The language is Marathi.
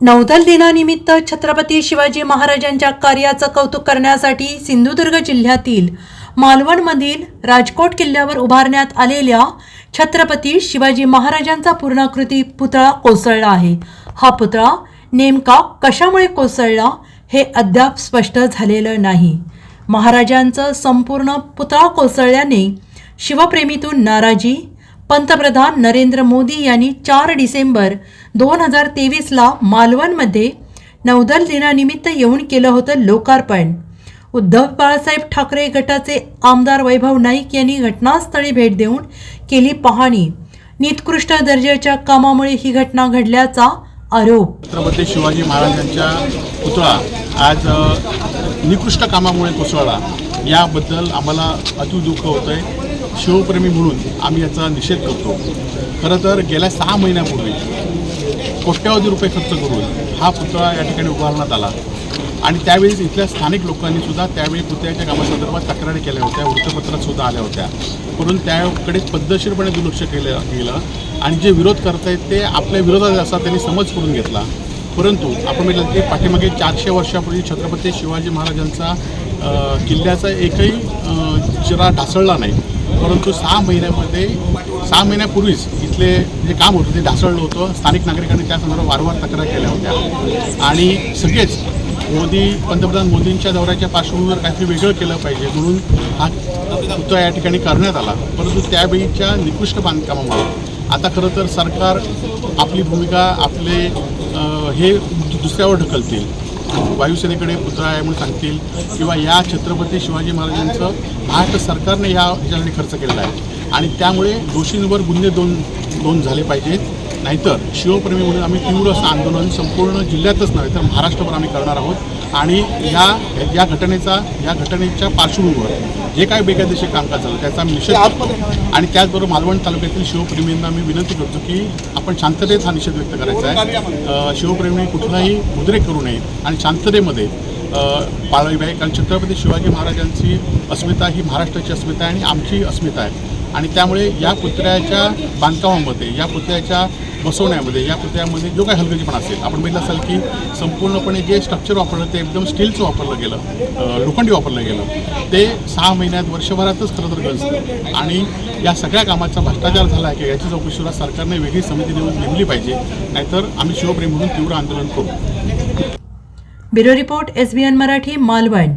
नौदल दिनानिमित्त छत्रपती शिवाजी महाराजांच्या कार्याचं कौतुक करण्यासाठी सिंधुदुर्ग जिल्ह्यातील मालवणमधील राजकोट किल्ल्यावर उभारण्यात आलेल्या छत्रपती शिवाजी महाराजांचा पूर्णाकृती पुतळा कोसळला आहे. हा पुतळा नेमका कशामुळे कोसळला हे अद्याप स्पष्ट झालेलं नाही. महाराजांचं संपूर्ण पुतळा कोसळल्याने शिवप्रेमीतून नाराजी पंतप्रधान नरेंद्र मोदी यांनी चार डिसेंबर दोन हजार तेवीसला मालवणमध्ये नौदल दिनानिमित्त येऊन केलं होतं लोकार्पण. उद्धव बाळासाहेब ठाकरे गटाचे आमदार वैभव नाईक यांनी घटनास्थळी भेट देऊन केली पाहणी. निकृष्ट दर्जाच्या कामामुळे ही घटना घडल्याचा आरोप. छत्रपती शिवाजी महाराजांच्या पुतळा आज निकृष्ट कामामुळे कोसळला. याबद्दल आम्हाला अति दुःख होत आहे शिवप्रेमी म्हणून आम्ही याचा निषेध करतो. खरं तर गेल्या सहा महिन्यापूर्वी कोट्यावधी रुपये खर्च करून हा पुतळा या ठिकाणी उभारण्यात आला. आणि त्यावेळी इथल्या स्थानिक लोकांनी सुद्धा त्यावेळी पुतळ्याच्या कामासंदर्भात तक्रारी केल्या होत्या वृत्तपत्रात सुद्धा आल्या होत्या. म्हणून त्याकडे पद्धतशीरपणे दुर्लक्ष केलं गेलं आणि जे विरोध करतायत ते आपल्या विरोधात असा त्यांनी समज करून घेतला. परंतु आपण म्हटलं की पाठीमागे चारशे वर्षापूर्वी छत्रपती शिवाजी महाराजांचा किल्ल्याचा एकही चिरा ढासळला नाही. परंतु सहा महिन्यामध्ये सहा महिन्यापूर्वीच इथले जे काम होतं ते ढासळलं होतं. स्थानिक नागरिकांनी त्या संदर्भात वारंवार तक्रार केल्या होत्या. आणि सगळेच मोदी पंतप्रधान मोदींच्या दौऱ्याच्या पार्श्वभूमीवर काहीतरी वेगळं केलं पाहिजे म्हणून हा पुतळा या ठिकाणी करण्यात आला. परंतु त्यावेळीच्या निकृष्ट बांधकामामुळे आता खरं तर सरकार आपली भूमिका आपले हे दुसऱ्यावर ढकलतील. वायुसेनेकडे पुतळा आहे म्हणून सांगतील किंवा या छत्रपती शिवाजी महाराजांचं महाराष्ट्र सरकारने ह्या ह्याच्यासाठी खर्च केलेला आहे. आणि त्यामुळे दोषींवर गुन्हे दोन दोन झाले पाहिजेत. नाहीतर शिवप्रेमी म्हणून आम्ही तीव्र असं आंदोलन संपूर्ण जिल्ह्यातच नव्हे तर महाराष्ट्रभर आम्ही करणार आहोत. आणि या या घटनेचा या घटनेच्या पार्श्वभूमीवर जे काही बेकायदेशीर कामकाज झालं त्याचा आम्ही निषेध करतो. आणि त्याचबरोबर मालवण तालुक्यातील शिवप्रेमींना मी विनंती करतो की आपण शांततेत हा निषेध व्यक्त करायचा आहे. अ, शिवप्रेमींनी कुठलाही उद्रेक करू नये आणि शांततेमध्ये अ, पाळावी कारण छत्रपती शिवाजी महाराजांची अस्मिता ही महाराष्ट्राची अस्मिता आहे आणि आमची अस्मिता आहे. आणि त्यामुळे या पुतळ्याच्या बांधकामामध्ये या पुतळ्याच्या बसवण्यामध्ये या पुतळ्यामध्ये जो काही हलगर्जीपणा असेल आपण बघितलं असाल की संपूर्णपणे जे स्ट्रक्चर वापरलं ते एकदम स्टीलचं वापरलं गेलं लोखंडी वापरलं गेलं ते सहा महिन्यात वर्षभरातच खरं तर गंजतं आणि या सगळ्या कामाचा भ्रष्टाचार झाला आहे की याची चौकशीला सरकारने वेगळी समिती नेमून नेमली पाहिजे नाहीतर आम्ही शिवप्रेम म्हणून तीव्र आंदोलन करू. Bureau report S B N Marathi Malvan.